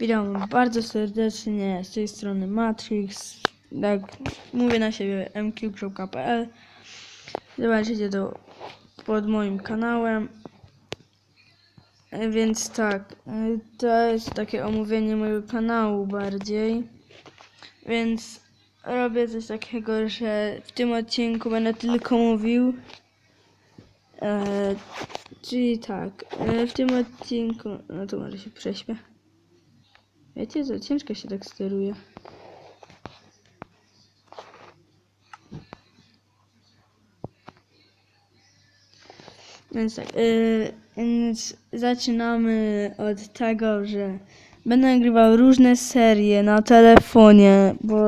Witam bardzo serdecznie z tej strony Matrix. Jak mówię na siebie mq.pl. Zobaczycie to pod moim kanałem. E, Więc tak, e, to jest takie omówienie mojego kanału bardziej. Więc robię coś takiego, że w tym odcinku będę tylko mówił. E, czyli tak, w tym odcinku. No to może się prześpię. Wiecie co, ciężko się tak steruje. Więc tak, yy, więc zaczynamy od tego, że będę nagrywał różne serie na telefonie, bo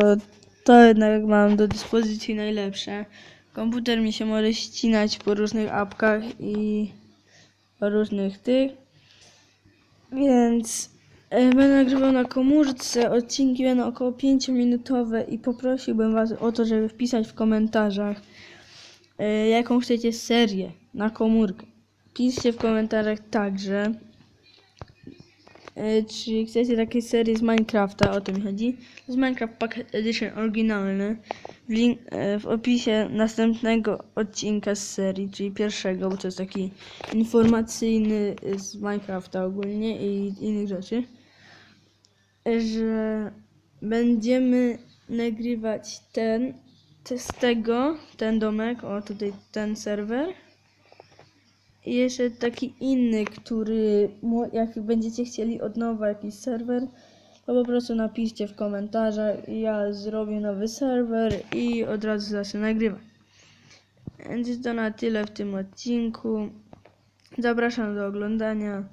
to jednak mam do dyspozycji najlepsze. Komputer mi się może ścinać po różnych apkach i po różnych tych. Więc będę nagrywał na komórce. Odcinki będą około 5-minutowe i poprosiłbym Was o to, żeby wpisać w komentarzach, e, jaką chcecie serię na komórkę. Piszcie w komentarzach także, e, czy chcecie takiej serii z Minecrafta, o to mi chodzi. Jest Minecraft Pocket Edition oryginalny. W, link, e, w opisie następnego odcinka z serii, czyli pierwszego, bo to jest taki informacyjny e, z Minecrafta ogólnie i innych rzeczy, że będziemy nagrywać ten, te- z tego, ten domek, o tutaj ten serwer. I jeszcze taki inny, który jak będziecie chcieli od nowa jakiś serwer, to po prostu napiszcie w komentarzach ja zrobię nowy serwer i od razu zacznę nagrywać. Więc to na tyle w tym odcinku. Zapraszam do oglądania.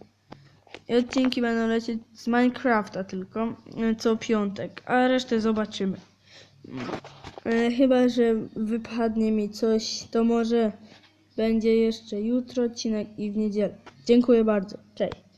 I odcinki będą lecieć z Minecrafta tylko, e, co piątek, a resztę zobaczymy. E, Chyba, że wypadnie mi coś, to może będzie jeszcze jutro odcinek i w niedzielę. Dziękuję bardzo. Cześć.